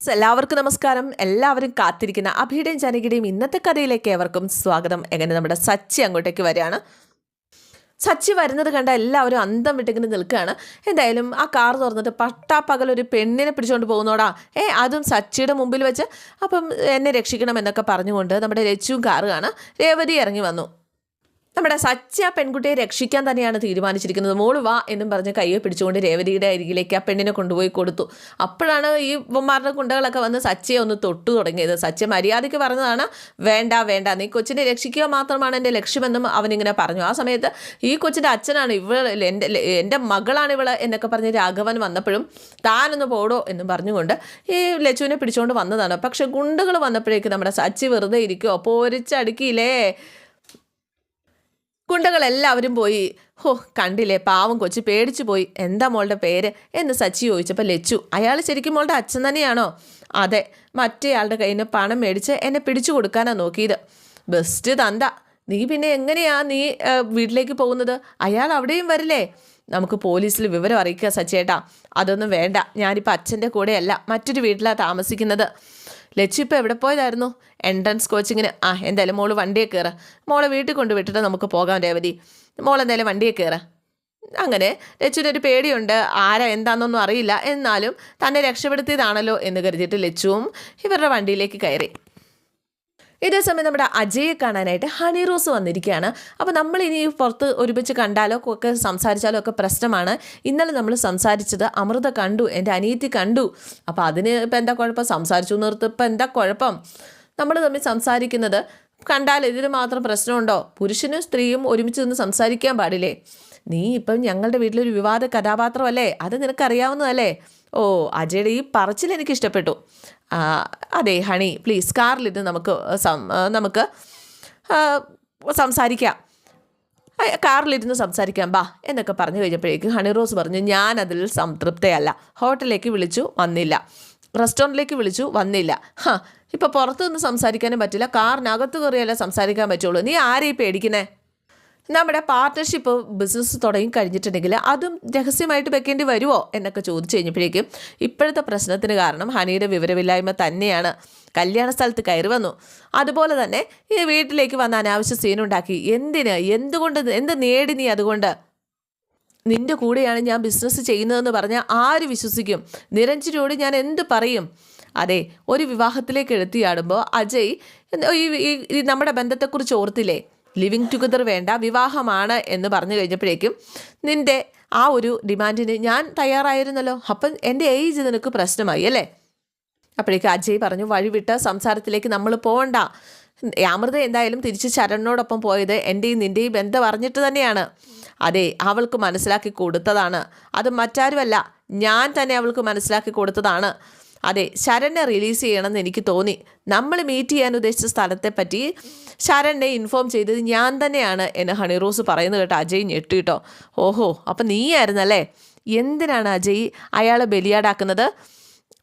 എല്ലാവർക്കും നമസ്കാരം. എല്ലാവരും കാത്തിരിക്കുന്ന അഭിയുടെയും ജനകിയുടെയും ഇന്നത്തെ കഥയിലേക്ക് ഏവർക്കും സ്വാഗതം. എങ്ങനെ നമ്മുടെ സച്ചി അങ്ങോട്ടേക്ക് വരികയാണ്. സച്ചി വരുന്നത് കണ്ട എല്ലാവരും അന്തം വിട്ടിങ്ങനെ നിൽക്കുകയാണ്. എന്തായാലും ആ കാർ തുറന്നിട്ട് പട്ടാപ്പകൽ ഒരു പെണ്ണിനെ പിടിച്ചുകൊണ്ട് പോകുന്നോടാ. ഏ അതും സച്ചിയുടെ മുമ്പിൽ വെച്ച് അപ്പം എന്നെ രക്ഷിക്കണം എന്നൊക്കെ പറഞ്ഞുകൊണ്ട് നമ്മുടെ രച്ചുവും കാറുകയാണ് രേവതി ഇറങ്ങി വന്നു. നമ്മുടെ സച്ചി ആ പെൺകുട്ടിയെ രക്ഷിക്കാൻ തന്നെയാണ് തീരുമാനിച്ചിരിക്കുന്നത്. മോൾ വാ എന്നും പറഞ്ഞ് കയ്യെ പിടിച്ചുകൊണ്ട് രേവതിയുടെ അരികിലേക്ക് ആ പെണ്ണിനെ കൊണ്ടുപോയി കൊടുത്തു. അപ്പോഴാണ് ഈ ഇവന്മാരുടെ കുണ്ടകളൊക്കെ വന്ന് സച്ചയെ ഒന്ന് തൊട്ടു തുടങ്ങിയത്. സച്ചി മര്യാദയ്ക്ക് പറഞ്ഞതാണ് വേണ്ട വേണ്ട. നീ കൊച്ചിനെ രക്ഷിക്കുക മാത്രമാണ് എന്റെ ലക്ഷ്യമെന്നും അവനിങ്ങനെ പറഞ്ഞു. ആ സമയത്ത് ഈ കൊച്ചിന്റെ അച്ഛനാണ് ഇവൾ എന്റെ എന്റെ മകളാണ് ഇവൾ എന്നൊക്കെ പറഞ്ഞ് രാഘവൻ വന്നപ്പോഴും താനൊന്ന് പോടോ എന്നും പറഞ്ഞുകൊണ്ട് ഈ ലച്ചുവിനെ പിടിച്ചുകൊണ്ട് വന്നതാണ്. പക്ഷെ ഗുണ്ടകൾ വന്നപ്പോഴേക്ക് നമ്മുടെ സച്ചി വെറുതെ ഇരിക്കുമോ പോരിച്ചടുക്കിയില്ലേ? ഗുണ്ടകളെല്ലാവരും പോയി ഹോ കണ്ടില്ലേ പാവം കൊച്ചു പേടിച്ചു പോയി. എന്താ മോളുടെ പേര്? എന്ന് സച്ചി ചോദിച്ചപ്പോൾ ലച്ചു. അയാൾ ശരിക്കും മോളുടെ അച്ഛൻ തന്നെയാണോ? അതെ മറ്റേയാളുടെ കയ്യിൽ നിന്ന് പണം മേടിച്ച് എന്നെ പിടിച്ചു കൊടുക്കാനാണ് നോക്കിയത്. ബെസ്റ്റ് തന്ത. നീ പിന്നെ എങ്ങനെയാ നീ വീട്ടിലേക്ക് പോകുന്നത്? അയാൾ അവിടെയും വരില്ലേ? നമുക്ക് പോലീസിൽ വിവരം അറിയിക്കുക സച്ചേട്ടാ. അതൊന്നും വേണ്ട. ഞാനിപ്പോൾ അച്ഛന്റെ കൂടെയല്ല മറ്റൊരു വീട്ടിലാണ് താമസിക്കുന്നത്. ലച്ചു ഇപ്പോൾ എവിടെ പോയതായിരുന്നു? എൻട്രൻസ് കോച്ചിങ്ങിന് ആ എന്തായാലും മോൾ വണ്ടിയെ കയറാം മോളെ വീട്ടിൽ കൊണ്ട് വിട്ടിട്ട് നമുക്ക് പോകാം രേവതി. മോളെന്തായാലും വണ്ടിയെ കയറാം അങ്ങനെ ലച്ചുവിനൊരു പേടിയുണ്ട്. ആരാ എന്താണെന്നൊന്നും അറിയില്ല. എന്നാലും തന്നെ രക്ഷപ്പെടുത്തിയതാണല്ലോ എന്ന് കരുതിയിട്ട് ലച്ചുവും ഇവരുടെ വണ്ടിയിലേക്ക് കയറി. ഇതേ സമയം നമ്മുടെ അജയെ കാണാനായിട്ട് ഹണി റോസ് വന്നിരിക്കുകയാണ്. അപ്പോൾ നമ്മൾ ഇനി പുറത്ത് ഒരുമിച്ച് കണ്ടാലോ ഒക്കെ സംസാരിച്ചാലോ ഒക്കെ പ്രശ്നമാണ്. ഇന്നലെ നമ്മൾ സംസാരിച്ചത് അമൃത കണ്ടു എന്റെ അനിയത്തി കണ്ടു. അപ്പോൾ അതിന് ഇപ്പം എന്താ കുഴപ്പം? സംസാരിച്ചു നിർത്തിപ്പോൾ എന്താ കുഴപ്പം? നമ്മൾ തമ്മിൽ സംസാരിക്കുന്നത് കണ്ടാൽ ഇതിന് മാത്രം പ്രശ്നമുണ്ടോ? പുരുഷനും സ്ത്രീയും ഒരുമിച്ച് നിന്ന് സംസാരിക്കാൻ പാടില്ലേ? നീ ഇപ്പം ഞങ്ങളുടെ വീട്ടിലൊരു വിവാദ കഥാപാത്രമല്ലേ? അത് നിനക്കറിയാവുന്നതല്ലേ? ഓ അജയുടെ ഈ പറച്ചിൽ എനിക്ക് ഇഷ്ടപ്പെട്ടു. അതെ ഹണി പ്ലീസ് കാറിലിരുന്ന് നമുക്ക് നമുക്ക് സംസാരിക്കാം. കാറിലിരുന്ന് സംസാരിക്കാം ബാ എന്നൊക്കെ പറഞ്ഞു കഴിഞ്ഞപ്പോഴേക്കും ഹണി റോസ് പറഞ്ഞു ഞാൻ അതിൽ സംതൃപ്തയല്ല. ഹോട്ടലിലേക്ക് വിളിച്ചു വന്നില്ല. റെസ്റ്റോറന്റിലേക്ക് വിളിച്ചു വന്നില്ല. ഹാ ഇപ്പോൾ പുറത്തു നിന്ന് സംസാരിക്കാനും പറ്റില്ല. കാറിനകത്ത് കയറിയല്ലേ സംസാരിക്കാൻ പറ്റുള്ളൂ. നീ ആരെയും പേടിക്കുന്നേ? നമ്മുടെ പാർട്ട്ണർഷിപ്പ് ബിസിനസ് തുടങ്ങി കഴിഞ്ഞിട്ടുണ്ടെങ്കിൽ അതും രഹസ്യമായിട്ട് വെക്കേണ്ടി വരുമോ എന്നൊക്കെ ചോദിച്ചു കഴിഞ്ഞപ്പോഴേക്കും ഇപ്പോഴത്തെ പ്രശ്നത്തിന് കാരണം ഹണിയുടെ വിവരമില്ലായ്മ തന്നെയാണ്. കല്യാണ സ്ഥലത്ത് കയറി വന്നു. അതുപോലെ തന്നെ ഈ വീട്ടിലേക്ക് വന്ന അനാവശ്യ സീനുണ്ടാക്കി എന്തിന്? എന്തുകൊണ്ട്? എന്ത് നേടി നീ അതുകൊണ്ട്? നിന്റെ കൂടെയാണ് ഞാൻ ബിസിനസ് ചെയ്യുന്നതെന്ന് പറഞ്ഞാൽ ആര് വിശ്വസിക്കും? നിരഞ്ജനോട് ഞാൻ എന്ത് പറയും? അതെ ഒരു വിവാഹത്തിലേക്ക് എടുത്തിയാടുമ്പോൾ അജയ് ഈ നമ്മുടെ ബന്ധത്തെക്കുറിച്ച് ഓർത്തില്ലേ? ലിവിങ് ടുഗദർ വേണ്ട വിവാഹമാണ് എന്ന് പറഞ്ഞു കഴിഞ്ഞപ്പോഴേക്കും നിന്റെ ആ ഒരു ഡിമാൻഡിന് ഞാൻ തയ്യാറായിരുന്നല്ലോ. അപ്പം എന്റെ ഏജ് നിനക്ക് പ്രശ്നമായി അല്ലേ? അപ്പോഴേക്കും അജയ് പറഞ്ഞു വഴിവിട്ട സംസാരത്തിലേക്ക് നമ്മൾ പോകണ്ട അമൃത എന്തായാലും തിരിച്ച് ശരണിനോടൊപ്പം പോയത് എന്റെയും നിന്റെയും ബന്ധം അറിഞ്ഞിട്ട് തന്നെയാണ്. അതെ അവൾക്ക് മനസ്സിലാക്കി കൊടുത്തതാണ്. അത് മറ്റാരുമല്ല ഞാൻ തന്നെ അവൾക്ക് മനസ്സിലാക്കി കൊടുത്തതാണ്. അതെ ശരണിനെ റിലീസ് ചെയ്യണമെന്ന് എനിക്ക് തോന്നി. നമ്മൾ മീറ്റ് ചെയ്യാൻ ഉദ്ദേശിച്ച സ്ഥലത്തെപ്പറ്റി ശരണിനെ ഇൻഫോം ചെയ്തത് ഞാൻ തന്നെയാണ് എന്ന് ഹണി റോസ് പറയുന്നത് കേട്ടോ അജയ് ഞെട്ടി കേട്ടോ ഓഹോ അപ്പം നീയായിരുന്നല്ലേ? എന്തിനാണ് അജയ് അയാളെ ബലിയാടാക്കുന്നത്?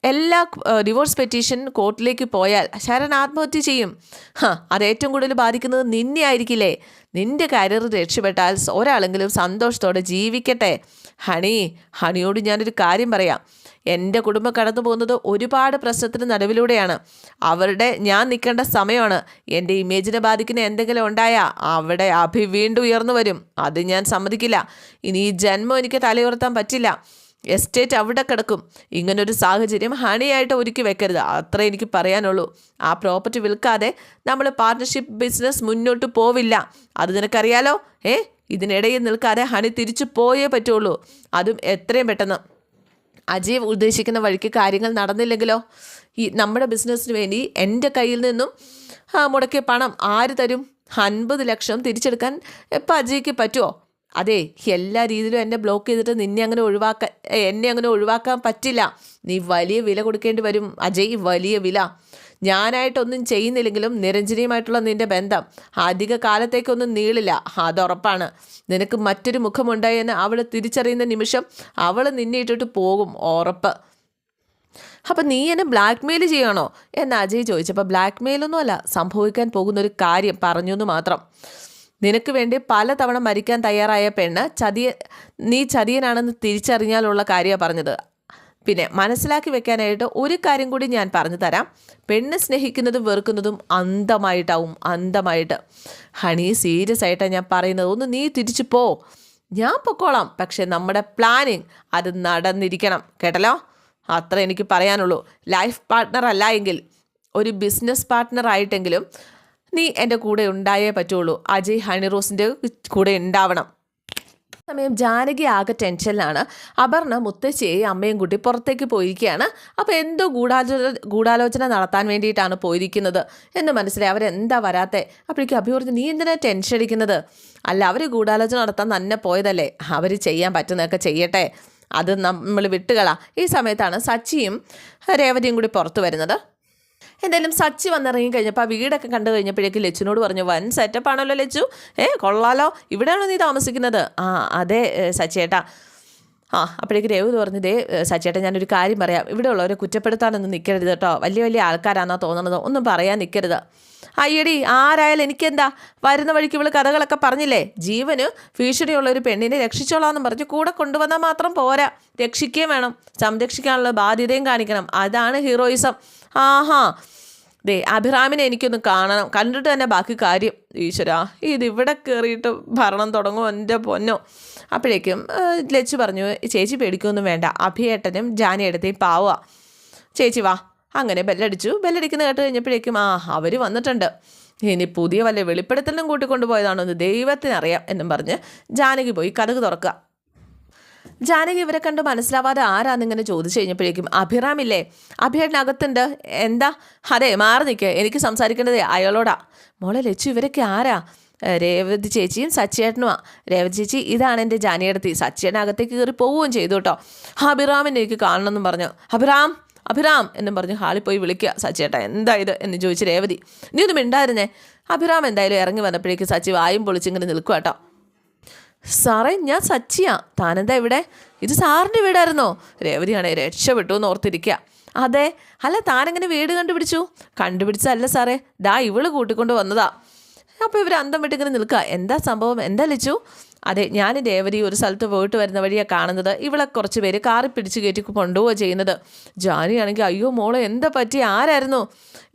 എല്ലാ ഡിവോഴ്സ് പെറ്റീഷൻ കോർട്ടിലേക്ക് പോയാൽ ശരൺ ആത്മഹത്യ ചെയ്യും. ഹാ അത് ഏറ്റവും കൂടുതൽ ബാധിക്കുന്നത് നിന്നെ ആയിരിക്കില്ലേ? നിന്റെ കരിയർ രക്ഷപ്പെട്ടാൽ ഒരാളെങ്കിലും സന്തോഷത്തോടെ ജീവിക്കട്ടെ. ഹണി ഹണിയോട് ഞാനൊരു കാര്യം പറയാം. എന്റെ കുടുംബം കടന്നു പോകുന്നത് ഒരുപാട് പ്രശ്നത്തിന് നടുവിലൂടെയാണ്. അവരുടെ ഞാൻ നിൽക്കേണ്ട സമയമാണ്. എന്റെ ഇമേജിനെ ബാധിക്കുന്ന എന്തെങ്കിലും ഉണ്ടായാൽ അവിടെ അഭി വീണ്ടും ഉയർന്നു വരും. അത് ഞാൻ സമ്മതിക്കില്ല. ഇനി ഈ ജന്മം എനിക്ക് തലയുയർത്താൻ പറ്റില്ല. എസ്റ്റേറ്റ് അവിടെ കിടക്കും. ഇങ്ങനൊരു സാഹചര്യം ഹണിയായിട്ട് ഒരുക്കി വെക്കരുത്. അത്ര എനിക്ക് പറയാനുള്ളൂ. ആ പ്രോപ്പർട്ടി വിൽക്കാതെ നമ്മൾ പാർട്ട്ണർഷിപ്പ് ബിസിനസ് മുന്നോട്ട് പോവില്ല. അത് നിനക്കറിയാലോ? ഏ? ഇതിനിടയിൽ നിൽക്കാതെ ഹണി തിരിച്ചു പോയേ പറ്റുള്ളൂ. അതും എത്രയും പെട്ടെന്ന്. അജയ് ഉദ്ദേശിക്കുന്ന വഴിക്ക് കാര്യങ്ങൾ നടന്നില്ലെങ്കിലോ? ഈ നമ്മുടെ ബിസിനസ്സിന് വേണ്ടി എന്റെ കയ്യിൽ നിന്നും മുടക്കിയ പണം ആര് തരും? അൻപത് ലക്ഷം തിരിച്ചെടുക്കാൻ ഇപ്പം അജയ്ക്ക് പറ്റുമോ അതെ എല്ലാ രീതിയിലും എന്നെ ബ്ലോക്ക് ചെയ്തിട്ട് നിന്നെ അങ്ങനെ ഒഴിവാക്കാൻ എന്നെ അങ്ങനെ ഒഴിവാക്കാൻ പറ്റില്ല. നീ വലിയ വില കൊടുക്കേണ്ടി വരും. അജയ് വലിയ വില. ഞാനായിട്ടൊന്നും ചെയ്യുന്നില്ലെങ്കിലും നിരഞ്ജനിയുമായിട്ടുള്ള നിന്റെ ബന്ധം അധിക കാലത്തേക്കൊന്നും നീളില്ല അതുറപ്പാണ് നിനക്ക് മറ്റൊരു മുഖമുണ്ട് എന്ന് അവൾ തിരിച്ചറിയുന്ന നിമിഷം അവൾ നിന്നെ ഇട്ടിട്ട് പോകും. ഉറപ്പ്. അപ്പം നീ എന്നെ ബ്ലാക്ക് മെയിൽ ചെയ്യണോ? എന്ന് അജയ് ചോദിച്ചപ്പോൾ ബ്ലാക്ക് മെയിലൊന്നും അല്ല സംഭവിക്കാൻ പോകുന്ന ഒരു കാര്യം പറഞ്ഞു എന്ന് മാത്രം. നിനക്ക് വേണ്ടി പലതവണ മരിക്കാൻ തയ്യാറായ പെണ്ണ് ചതിയ നീ ചതിയനാണെന്ന് തിരിച്ചറിഞ്ഞാലുള്ള കാര്യമാണ് പറഞ്ഞത്. പിന്നെ മനസ്സിലാക്കി വെക്കാനായിട്ട് ഒരു കാര്യം കൂടി ഞാൻ പറഞ്ഞു തരാം. പെണ്ണ് സ്നേഹിക്കുന്നതും വെറുക്കുന്നതും അന്തമായിട്ടാവും അന്തമായിട്ട് ഹണി സീരിയസ് ആയിട്ടാണ് ഞാൻ പറയുന്നത്. ഒന്ന് നീ തിരിച്ചു പോ. ഞാൻ പൊക്കോളാം. പക്ഷെ നമ്മുടെ പ്ലാനിങ് അത് നടന്നിരിക്കണം. കേട്ടല്ലോ? അത്ര എനിക്ക് പറയാനുള്ളൂ. ലൈഫ് പാർട്ട്ണർ അല്ല എങ്കിൽ ഒരു ബിസിനസ് പാർട്ട്ണർ ആയിട്ടെങ്കിലും നീ എന്റെ കൂടെ ഉണ്ടായേ പറ്റുള്ളൂ. അജയ് ഹണി റോസിന്റെ കൂടെ ഉണ്ടാവണം. സമയം ജാനകി ആകെ ടെൻഷനിലാണ്. അപർണ മുത്തശ്ശിയെ അമ്മയും കൂട്ടി പുറത്തേക്ക് പോയിരിക്കുകയാണ്. അപ്പോൾ എന്തോ ഗൂഢാലോചന ഗൂഢാലോചന നടത്താൻ വേണ്ടിയിട്ടാണ് പോയിരിക്കുന്നത്. എന്ന് മനസ്സിലായി. അവരെന്താ വരാത്തെ? അപ്പോഴേക്കും അഭി പറഞ്ഞു നീ എന്തിനാ ടെൻഷൻ അടിക്കുന്നത്? അല്ല അവർ ഗൂഢാലോചന നടത്താൻ തന്നെ പോയതല്ലേ. അവർ ചെയ്യാൻ പറ്റുന്നതൊക്കെ ചെയ്യട്ടെ. അത് നമ്മൾ വിട്ടുകളാ. ഈ സമയത്താണ് സച്ചിയും രേവതിയും കൂടി പുറത്തു വരുന്നത്. എന്തായാലും സച്ചി വന്നിറങ്ങി കഴിഞ്ഞപ്പോൾ ആ വീടൊക്കെ കണ്ടു കഴിഞ്ഞപ്പോഴേക്ക് ലച്ചുനോട് പറഞ്ഞു വൻ സെറ്റപ്പ് ആണല്ലോ ലച്ചു. ഏ കൊള്ളാലോ. ഇവിടെയാണോ നീ താമസിക്കുന്നത്? ആ അതെ സച്ചേട്ടാ. ആ അപ്പോഴേക്ക് രേവ് പറഞ്ഞു ദേ സച്ചേട്ടൻ ഞാനൊരു കാര്യം പറയാം. ഇവിടെ ഉള്ളവരെ കുറ്റപ്പെടുത്താനൊന്നും നിൽക്കരുത് കേട്ടോ വലിയ വലിയ ആൾക്കാരാണെന്നാ തോന്നുന്നത്. ഒന്നും പറയാൻ നിൽക്കരുത് അയ്യടി ആരായാലും എനിക്കെന്താ? വരുന്ന വഴിക്ക് ഇവൾ കഥകളൊക്കെ പറഞ്ഞില്ലേ? ജീവന് ഭീഷണിയുള്ള ഒരു പെണ്ണിനെ രക്ഷിച്ചോളാന്ന് പറഞ്ഞ് കൂടെ കൊണ്ടുവന്നാൽ മാത്രം പോരാ. രക്ഷിക്കുകയും വേണം. സംരക്ഷിക്കാനുള്ള ബാധ്യതയും കാണിക്കണം. അതാണ് ഹീറോയിസം. ആഹാ ദേ അഭിറാമിനെ എനിക്കൊന്ന് കാണണം. കണ്ടിട്ട് തന്നെ ബാക്കി കാര്യം ഈശ്വര ഇതിവിടെ കയറിയിട്ട് ഭരണം തുടങ്ങും എന്റെ പൊന്നോ. അപ്പോഴേക്കും ലച്ചു പറഞ്ഞു ചേച്ചി പേടിക്കൊന്നും വേണ്ട. അഭിയേട്ടനും ജാനിയേട്ടത്തെയും പാവുക ചേച്ചി വാ. അങ്ങനെ ബെല്ലടിച്ചു. ബെല്ലടിക്കുന്ന കേട്ട് കഴിഞ്ഞപ്പോഴേക്കും ആ അവർ വന്നിട്ടുണ്ട്. ഇനി പുതിയ വല്ല വെളിപ്പെടുത്തലും കൂട്ടിക്കൊണ്ടുപോയതാണോ എന്ന് ദൈവത്തിനറിയാം എന്നും പറഞ്ഞ് ജാനകി പോയി കഥക് തുറക്കുക. ജാനകി ഇവരെ കണ്ട് മനസ്സിലാവാതെ ആരാന്നിങ്ങനെ ചോദിച്ചു കഴിഞ്ഞപ്പോഴേക്കും അഭിറാമില്ലേ? അഭിയേട്ടനകത്തുണ്ട്. എന്താ? അതെ മാറി നിൽക്കുക എനിക്ക് സംസാരിക്കേണ്ടത് അയാളോടാ. മോളെ ലച്ചു ഇവരൊക്കെ ആരാ? രേവതി ചേച്ചിയും സച്ചിയേട്ടനുമാ. രേവതി ചേച്ചി ഇതാണ് എന്റെ ജാനിയടത്തി സച്ചിയേട്ടൻ അകത്തേക്ക് കയറി പോവുകയും ചെയ്തു കേട്ടോ. അഭിറാമിനെ എനിക്ക് കാണണമെന്നും പറഞ്ഞു. അഭിറാം അഭിറാം എന്നും പറഞ്ഞ് ഹാളിൽ പോയി വിളിക്കുക. സച്ചിയേട്ടാ എന്താ ഇത്? എന്ന് ചോദിച്ച് രേവതി. നീ ഒന്നും മിണ്ടായിരുന്നേ? അഭിറാം എന്തായാലും ഇറങ്ങി വന്നപ്പോഴേക്ക് സച്ചി വായും പൊളിച്ചിങ്ങനെ നിൽക്കുക കേട്ടോ. സാറേ ഞാൻ സച്ചിയാ. താനെന്താ ഇവിടെ? ഇത് സാറിന്റെ വീടായിരുന്നോ? രേവതിയാണേ രക്ഷപ്പെട്ടു എന്ന് ഓർത്തിരിക്കുക അതെ അല്ല താനെങ്ങനെ വീട് കണ്ടുപിടിച്ചു? കണ്ടുപിടിച്ചല്ല സാറേ. ദാ ഇവൾ കൂട്ടിക്കൊണ്ട് വന്നതാ. അപ്പോൾ ഇവർ അന്തം വിട്ടിങ്ങനെ നിൽക്കുക എന്താ സംഭവം? എന്താ ലിച്ചു അതെ ഞാൻ ദേവതി ഒരു സ്ഥലത്ത് പോയിട്ട് വരുന്ന വഴിയാണ് കാണുന്നത്. ഇവളെ കുറച്ച് പേര് കാറി പിടിച്ച് കയറ്റി കൊണ്ടുപോവുക ചെയ്യുന്നത്. ജാനിയാണെങ്കിൽ അയ്യോ മോളെ എന്താ പറ്റി? ആരായിരുന്നു?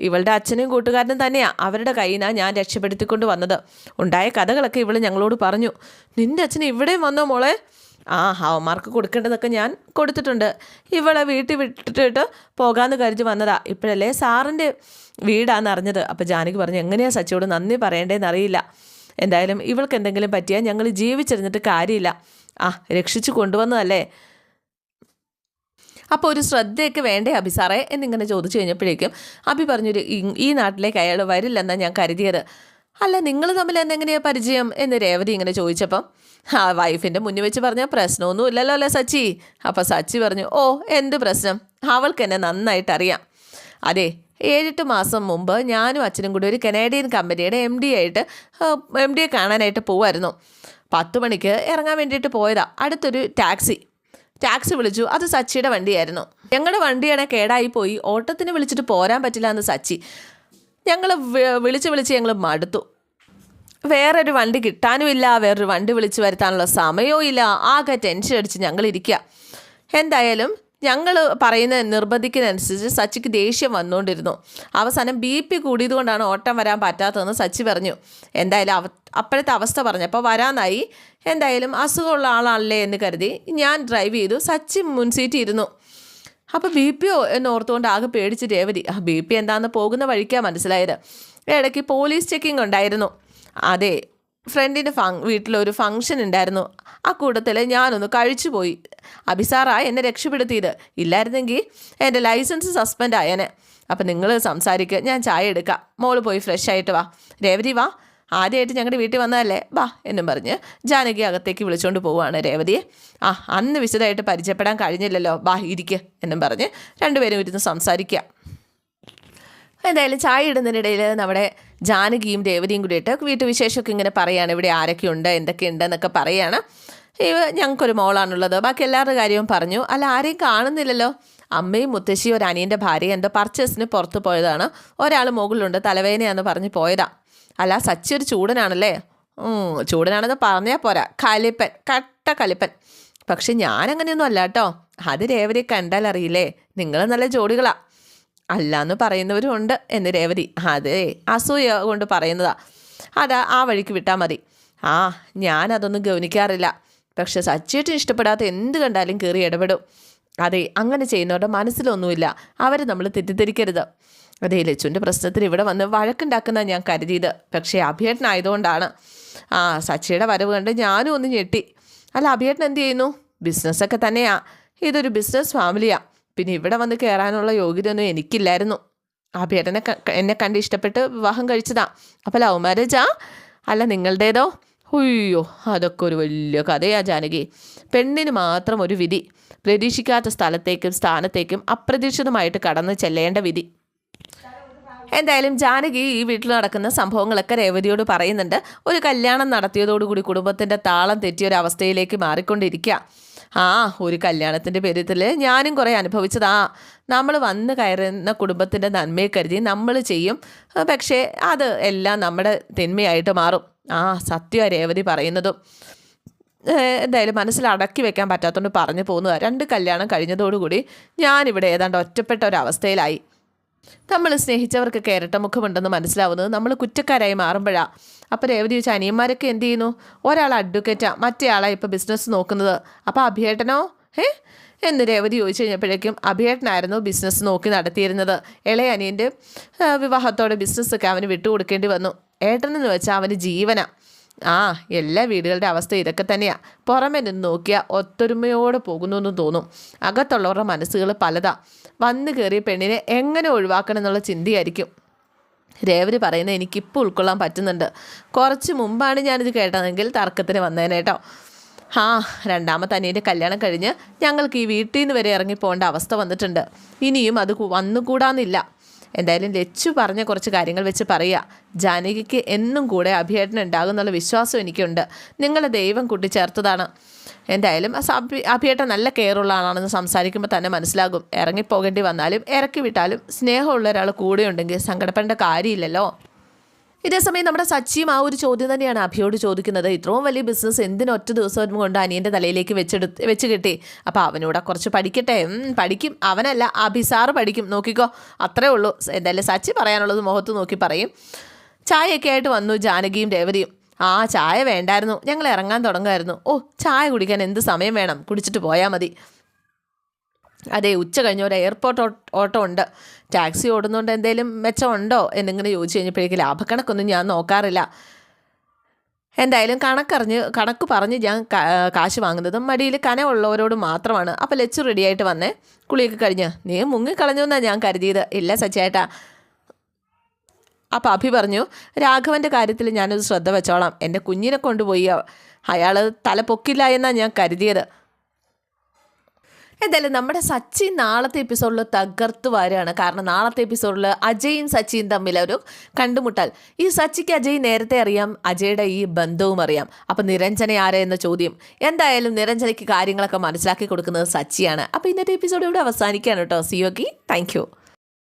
ഇവളുടെ അച്ഛനും കൂട്ടുകാരനും തന്നെയാണ് അവരുടെ കയ്യിൽ ഞാൻ രക്ഷപ്പെടുത്തിക്കൊണ്ട് വന്നത്. ഉണ്ടായ കഥകളൊക്കെ ഇവൾ ഞങ്ങളോട് പറഞ്ഞു. നിന്റെ അച്ഛൻ ഇവിടെയും വന്നോ മോളെ? ആ ഹാവന്മാർക്ക് കൊടുക്കേണ്ടതൊക്കെ ഞാൻ കൊടുത്തിട്ടുണ്ട്. ഇവളെ വീട്ടിൽ വിട്ടിട്ട് പോകാമെന്ന് കരുതി വന്നതാ. ഇപ്പോഴല്ലേ സാറിന്റെ വീടാണെന്ന് അറിഞ്ഞത്. അപ്പോൾ ജാനകി പറഞ്ഞു എങ്ങനെയാണ് സച്ചിയോട് നന്ദി പറയേണ്ടതെന്ന് അറിയില്ല. എന്തായാലും ഇവൾക്ക് എന്തെങ്കിലും പറ്റിയാൽ ഞങ്ങൾ ജീവിച്ചിരുന്നിട്ട് കാര്യമില്ല. ആ രക്ഷിച്ചു കൊണ്ടുവന്നതല്ലേ? അപ്പോൾ ഒരു ശ്രദ്ധയൊക്കെ വേണ്ടേ അഭി സാറേ? എന്നിങ്ങനെ ചോദിച്ചു കഴിഞ്ഞപ്പോഴേക്കും അഭി പറഞ്ഞൊരു "ഈ- നാട്ടിലേക്ക് അയാൾ വരില്ലെന്നാണ് ഞാൻ കരുതിയത്. അല്ല നിങ്ങൾ തമ്മിൽ എന്നെങ്ങനെയാണ് പരിചയം? എന്ന് രേവതി ഇങ്ങനെ ചോദിച്ചപ്പം ആ വൈഫിന്റെ മുന്നിൽ വെച്ച് പറഞ്ഞാൽ പ്രശ്നമൊന്നും ഇല്ലല്ലോ അല്ലേ സച്ചി? അപ്പോൾ സച്ചി പറഞ്ഞു ഓ എന്ത് പ്രശ്നം? അവൾക്ക് എന്നെ നന്നായിട്ട് അറിയാം അതെ ഏഴെട്ട് മാസം മുമ്പ് ഞാനും അച്ഛനും കൂടി ഒരു കനേഡിയൻ കമ്പനിയുടെ എം ഡി ആയിട്ട് എം ഡിയെ കാണാനായിട്ട് പോകുമായിരുന്നു പത്ത് മണിക്ക് ഇറങ്ങാൻ വേണ്ടിയിട്ട് പോയതാ. അടുത്തൊരു ടാക്സി. ടാക്സി വിളിച്ചു. അത് സച്ചിയുടെ വണ്ടിയായിരുന്നു. ഞങ്ങളുടെ വണ്ടിയാണെ കേടായി പോയി. ഓട്ടത്തിന് വിളിച്ചിട്ട് പോരാൻ പറ്റില്ല എന്ന് സച്ചി ഞങ്ങൾ വിളിച്ച് വിളിച്ച് ഞങ്ങൾ മടുത്തു. വേറൊരു വണ്ടി കിട്ടാനുമില്ല. വേറൊരു വണ്ടി വിളിച്ച് വരുത്താനുള്ള സമയവും ഇല്ല ആകെ ടെൻഷൻ അടിച്ച് ഞങ്ങൾ ഇരിക്കുക എന്തായാലും ഞങ്ങൾ പറയുന്ന നിർബന്ധിക്കുന്നതനുസരിച്ച് സച്ചിക്ക് ദേഷ്യം വന്നുകൊണ്ടിരുന്നു. അവസാനം ബി പി കൂടിയതുകൊണ്ടാണ് ഓട്ടം വരാൻ പറ്റാത്തതെന്ന് സച്ചി പറഞ്ഞു. എന്തായാലും അവ അപ്പോഴത്തെ അവസ്ഥ പറഞ്ഞപ്പോൾ വരാനായി. എന്തായാലും അസുഖമുള്ള ആളാണല്ലേ എന്ന് കരുതി ഞാൻ ഡ്രൈവ് ചെയ്തു. സച്ചി മുൻസീറ്റ് ഇരുന്നു. അപ്പോൾ ബി പി ഒ എന്ന് ഓർത്തുകൊണ്ട് ആകെ പേടിച്ച് രേവതി ആ ബി പി എന്താണെന്ന് പോകുന്ന വഴിക്കാണ് മനസ്സിലായത്? ഇടയ്ക്ക് പോലീസ് ചെക്കിംഗ് ഉണ്ടായിരുന്നു. അതെ ഫ്രണ്ടിന്റെ ഫങ് വീട്ടിലൊരു ഫങ്ഷൻ ഉണ്ടായിരുന്നു ആ കൂട്ടത്തിൽ ഞാനൊന്ന് കഴിച്ചു പോയി അഭിസാറായി എന്നെ രക്ഷപ്പെടുത്തിയത്. ഇല്ലായിരുന്നെങ്കിൽ എന്റെ ലൈസൻസ് സസ്പെൻഡ് ആയേനെ. അപ്പം നിങ്ങൾ സംസാരിക്കുക ഞാൻ ചായ എടുക്കാം. മോൾ പോയി ഫ്രഷ് ആയിട്ട് വാ. രേവതി വാ. ആദ്യമായിട്ട് ഞങ്ങളുടെ വീട്ടിൽ വന്നതല്ലേ? വാ എന്നും പറഞ്ഞ് ജാനകി അകത്തേക്ക് വിളിച്ചുകൊണ്ട് പോവുകയാണ് രേവതിയെ. ആ അന്ന് വിശദമായിട്ട് പരിചയപ്പെടാൻ കഴിഞ്ഞില്ലല്ലോ. വാ ഇരിക്കുക എന്നും പറഞ്ഞ് രണ്ടുപേരും ഇരുന്ന് സംസാരിക്കുക എന്തായാലും ചായ ഇടുന്നതിനിടയിൽ നമ്മുടെ ജാനകിയും രേവതിയും കൂടിയിട്ട് വീട്ടുവിശേഷമൊക്കെ ഇങ്ങനെ പറയാണ്. ഇവിടെ ആരൊക്കെയുണ്ട്? എന്തൊക്കെയുണ്ട് എന്നൊക്കെ പറയാണ്. ഇവ ഞങ്ങൾക്കൊരു മോളാണുള്ളത്. ബാക്കി എല്ലാവരുടെ കാര്യവും പറഞ്ഞു. അല്ല ആരെയും കാണുന്നില്ലല്ലോ. അമ്മയും മുത്തശ്ശിയും ഒരു അനിയന്റെ ഭാര്യ എന്തോ പർച്ചേസിന് പുറത്ത് പോയതാണ്. ഒരാൾ മുകളിലുണ്ട് തലവേദനയാന്ന് പറഞ്ഞ് പോയതാ. അല്ല സച്ചി ഒരു ചൂടനാണല്ലേ? ചൂടനാണെന്ന് പറഞ്ഞാൽ പോരാ. കലിപ്പൻ കട്ട കലിപ്പൻ. പക്ഷെ ഞാൻ അങ്ങനെയൊന്നും അല്ല കേട്ടോ. അത് രേവതി കണ്ടാൽ അറിയില്ലേ നിങ്ങൾ നല്ല ജോഡികളാ അല്ലാന്ന് പറയുന്നവരും ഉണ്ട് എന്ന് രേവതി അതെ അസൂയ കൊണ്ട് പറയുന്നതാ. അതാ ആ വഴിക്ക് വിട്ടാൽ മതി. ആ ഞാൻ ഞാനതൊന്നും ഗവനിക്കാറില്ല പക്ഷെ സച്ചേട്ടൻ ഇഷ്ടപ്പെടാത്ത എന്ത് കണ്ടാലും കയറി ഇടപെടും. അതെ അങ്ങനെ ചെയ്യുന്നവരുടെ മനസ്സിലൊന്നുമില്ല. അവരെ നമ്മൾ തെറ്റിദ്ധരിക്കരുത്. അതെ ലച്ചുവിന്റെ പ്രശ്നത്തിൽ ഇവിടെ വന്ന് വഴക്കുണ്ടാക്കുന്ന ഞാൻ കരുതിയത്. പക്ഷേ അഭിയേട്ടനായതുകൊണ്ടാണ് ആ സച്ചിയുടെ വരവ് കണ്ട് ഞാനും ഒന്ന് ഞെട്ടി. അല്ല അഭിയേട്ടൻ എന്ത് ചെയ്യുന്നു? ബിസിനസ്സൊക്കെ തന്നെയാ. ഇതൊരു ബിസിനസ് ഫാമിലിയാ. പിന്നെ ഇവിടെ വന്ന് കയറാനുള്ള യോഗ്യതയൊന്നും എനിക്കില്ലായിരുന്നു. ആ ക- എന്നെ കണ്ട് ഇഷ്ടപ്പെട്ട് വിവാഹം കഴിച്ചതാ. അപ്പോൾ ലവ് മാരേജാ? അല്ല നിങ്ങളുടേതോ? ഉയ്യോ അതൊക്കെ ഒരു വലിയ കഥയാ ജാനകി. പെണ്ണിന് മാത്രം ഒരു വിധി. പ്രതീക്ഷിക്കാത്ത സ്ഥലത്തേക്കും സ്ഥാനത്തേക്കും അപ്രതീക്ഷിതമായിട്ട് കടന്നു ചെല്ലേണ്ട വിധി. എന്തായാലും ജാനകി ഈ വീട്ടിൽ നടക്കുന്ന സംഭവങ്ങളൊക്കെ രേവതിയോട് പറയുന്നുണ്ട്. ഒരു കല്യാണം നടത്തിയതോടുകൂടി കുടുംബത്തിന്റെ താളം തെറ്റിയ ഒരു അവസ്ഥയിലേക്ക് മാറിക്കൊണ്ടിരിക്കുക ആ ഒരു കല്യാണത്തിന്റെ പേരിൽ ഞാനും കുറേ അനുഭവിച്ചതാ. നമ്മൾ വന്ന് കയറുന്ന കുടുംബത്തിന്റെ നന്മയെ കരുതി നമ്മൾ ചെയ്യും. പക്ഷേ അത് എല്ലാം നമ്മുടെ തിന്മയായിട്ട് മാറും. ആ സത്യ രേവതി പറയുന്നതും എന്തായാലും മനസ്സിൽ അടക്കി വെക്കാൻ പറ്റാത്തതുകൊണ്ട് പറഞ്ഞു പോകുന്നതാണ് രണ്ട് കല്യാണം കഴിഞ്ഞതോടുകൂടി ഞാനിവിടെ ഏതാണ്ട് ഒറ്റപ്പെട്ട ഒരവസ്ഥയിലായി നമ്മൾ സ്നേഹിച്ചവർക്കൊക്കെ ഇരട്ടമുഖമുണ്ടെന്ന് മനസ്സിലാവുന്നത് നമ്മൾ കുറ്റക്കാരായി മാറുമ്പോഴാണ് അപ്പോൾ രേവതി ചോദിച്ച അനിയന്മാരൊക്കെ എന്ത് ചെയ്യുന്നു? ഒരാൾ അഡ്വക്കേറ്റാണ് മറ്റേ ആളാണ് ഇപ്പോൾ ബിസിനസ് നോക്കുന്നത്. അപ്പോൾ അഭിയേട്ടനോ? ഏ എന്ന് രേവതി ചോദിച്ചു കഴിഞ്ഞപ്പോഴേക്കും അഭിയേട്ടനായിരുന്നു ബിസിനസ് നോക്കി നടത്തിയിരുന്നത്. ഇളയ അനിയന്റെ വിവാഹത്തോടെ ബിസിനസ്സൊക്കെ അവന് വിട്ടുകൊടുക്കേണ്ടി വന്നു. ഏട്ടനെന്ന് വെച്ചാൽ അവന് ജീവനാ. ആ എല്ലാ വീടുകളുടെ അവസ്ഥ ഇതൊക്കെ തന്നെയാണ് പുറമെ നിന്ന് നോക്കിയാൽ ഒത്തൊരുമയോടെ പോകുന്നു എന്ന് തോന്നും. അകത്തുള്ളവരുടെ മനസ്സുകൾ പലതാ. വന്നു കയറിയ പെണ്ണിനെ എങ്ങനെ ഒഴിവാക്കണം എന്നുള്ള ചിന്തയായിരിക്കും. രേവതി പറയുന്നത് എനിക്കിപ്പോൾ ഉൾക്കൊള്ളാൻ പറ്റുന്നുണ്ട്. കുറച്ച് മുമ്പാണ് ഞാനിത് കേട്ടതെങ്കിൽ തർക്കത്തിന് വന്നേനെ കേട്ടോ ആ രണ്ടാമത്തെ അനിയന്റെ കല്യാണം കഴിഞ്ഞ് ഞങ്ങൾക്ക് ഈ വീട്ടിൽ നിന്ന് വരെ ഇറങ്ങിപ്പോകേണ്ട അവസ്ഥ വന്നിട്ടുണ്ട്. ഇനിയും അത് വന്നുകൂടാന്നില്ല. എന്തായാലും ലച്ചു പറഞ്ഞ കുറച്ച് കാര്യങ്ങൾ വെച്ച് പറയുക. ജാനകിക്ക് എന്നും കൂടെ അഭിയേട്ടൻ ഉണ്ടാകുന്നുള്ള വിശ്വാസം എനിക്കുണ്ട്. നിങ്ങളെ ദൈവം കൂട്ടിച്ചേർത്തതാണ്. എന്തായാലും സഭി- അഭിയേട്ടൻ നല്ല കെയറുള്ള ആളാണെന്ന് സംസാരിക്കുമ്പോൾ തന്നെ മനസ്സിലാകും. ഇറങ്ങിപ്പോകേണ്ടി വന്നാലും ഇറക്കി വിട്ടാലും സ്നേഹമുള്ള ഒരാൾ കൂടെ ഉണ്ടെങ്കിൽ സങ്കടപ്പെടേണ്ട കാര്യമില്ലല്ലോ. ഇതേസമയം നമ്മുടെ സച്ചിയും ആ ഒരു ചോദ്യം തന്നെയാണ് അഭിയോട് ചോദിക്കുന്നത്. ഇത്രയും വലിയ ബിസിനസ് എന്തിനൊറ്റ ദിവസം കൊണ്ട് അനിയന്റെ തലയിലേക്ക് വെച്ചെടുത്ത് വെച്ച് കിട്ടി? അപ്പോൾ അവനൂടെ കുറച്ച് പഠിക്കട്ടെ? പഠിക്കും. അവനല്ല അഭിസാറ് പഠിക്കും. നോക്കിക്കോ അത്രേ ഉള്ളൂ. എന്തായാലും സച്ചി പറയാനുള്ളത് മുഖത്ത് നോക്കി പറയും. ചായയൊക്കെ ആയിട്ട് വന്നു ജാനകിയും രേവതിയും. ആ ചായ വേണ്ടായിരുന്നു. ഞങ്ങൾ ഇറങ്ങാൻ തുടങ്ങുമായിരുന്നു ഓ ചായ കുടിക്കാൻ എന്ത് സമയം വേണം? കുടിച്ചിട്ട് പോയാൽ മതി. അതെ ഉച്ച കഴിഞ്ഞ ഒരു എയർപോർട്ട് ഓട്ടോ ഉണ്ട്. ടാക്സി ഓടുന്നതുകൊണ്ട് എന്തെങ്കിലും മെച്ചമുണ്ടോ എന്നിങ്ങനെ ചോദിച്ചു കഴിഞ്ഞപ്പോഴേക്ക് ലാഭക്കണക്കൊന്നും ഞാൻ നോക്കാറില്ല. എന്തായാലും കണക്കറിഞ്ഞ് കണക്ക് പറഞ്ഞ് ഞാൻ കാശ് വാങ്ങുന്നതും മടിയിൽ കനമുള്ളവരോട് മാത്രമാണ്. അപ്പോൾ ലച്ചു റെഡിയായിട്ട് വന്നേ. കുളിയൊക്കെ കഴിഞ്ഞ്. നീ മുങ്ങിക്കളഞ്ഞു എന്നാണ് ഞാൻ കരുതിയത്. ഇല്ല സച്ചേട്ടാ അപ്പോൾ അഭി പറഞ്ഞു രാഘവന്റെ കാര്യത്തിൽ ഞാനൊരു ശ്രദ്ധ വെച്ചോളാം. എന്റെ കുഞ്ഞിനെ കൊണ്ടുപോയി അയാൾ തല പൊക്കില്ല എന്നാണ് ഞാൻ കരുതിയത്. എന്തായാലും നമ്മുടെ സച്ചിൻ നാളത്തെ എപ്പിസോഡിൽ തകർത്ത് വരികയാണ്. കാരണം നാളത്തെ എപ്പിസോഡിൽ അജയും സച്ചിയും തമ്മിൽ ഒരു കണ്ടുമുട്ടൽ. ഈ സച്ചിക്ക് അജയ് നേരത്തെ അറിയാം അജയുടെ ഈ ബന്ധവും അറിയാം. അപ്പം നിരഞ്ജന ആരെ എന്ന ചോദ്യം. എന്തായാലും നിരഞ്ജനയ്ക്ക് കാര്യങ്ങളൊക്കെ മനസ്സിലാക്കി കൊടുക്കുന്നത് സച്ചിയാണ്. അപ്പോൾ ഇന്നത്തെ എപ്പിസോഡ് ഇവിടെ അവസാനിക്കുകയാണ് കേട്ടോ. സിയോക്കി താങ്ക്